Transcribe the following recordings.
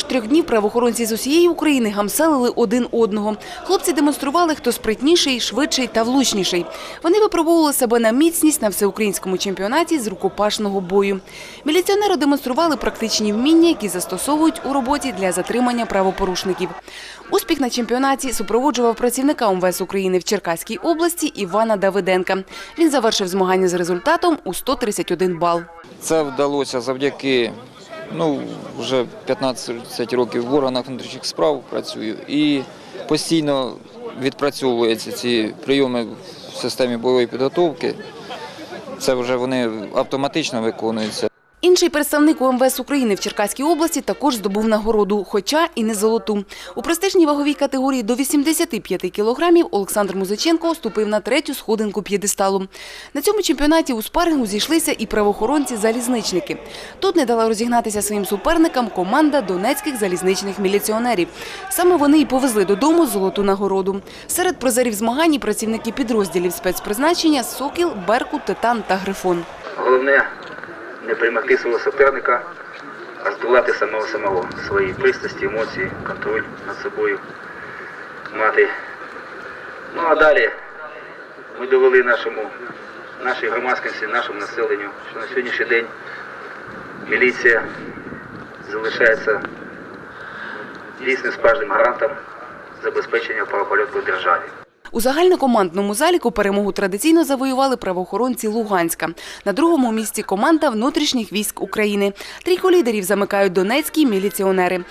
Упродовж трьох днів правоохоронці з усієї України гамселили один одного. Хлопці демонстрували, хто спритніший, швидший та влучніший. Вони випробовували себе на міцність на всеукраїнському чемпіонаті з рукопашного бою. Міліціонери демонстрували практичні вміння, які застосовують у роботі для затримання правопорушників. Успіх на чемпіонаті супроводжував працівника МВС України в Черкаській області Івана Давиденка. Він завершив змагання з результатом у 131 бал. Це вдалося завдяки, ну, вже 15 років в органах внутрішніх справ працюю і постійно відпрацьовуються ці прийоми в системі бойової підготовки. Це вже вони автоматично виконуються. Інший представник УМВС України в Черкаській області також здобув нагороду, хоча і не золоту. У престижній ваговій категорії до 85 кілограмів Олександр Музиченко ступив на третю сходинку п'єдесталу. На цьому чемпіонаті у спарингу зійшлися і правоохоронці-залізничники. Тут не дала розігнатися своїм суперникам команда донецьких залізничних міліціонерів. Саме вони і повезли додому золоту нагороду. Серед призерів змагань працівники підрозділів спецпризначення Сокіл, Беркут, Титан та Грифон. Головне не перемогти свого суперника, а здолати самого самого. Свої пристрасті, емоції, контроль над собою мати. Ну а далі ми довели нашому, нашій громадськості, нашому населенню, що на сьогоднішній день міліція залишається дійсним справжнім гарантом забезпечення правопорядку в державі. У загальнокомандному заліку перемогу традиційно завоювали правоохоронці Луганська. На другому місці команда внутрішніх військ України. Трійку лідерів замикають донецькі міліціонери.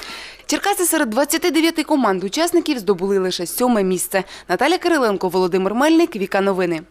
Черкаси серед 29 команд учасників здобули лише сьоме місце. Наталя Кириленко, Володимир Мельник, Віка Новини.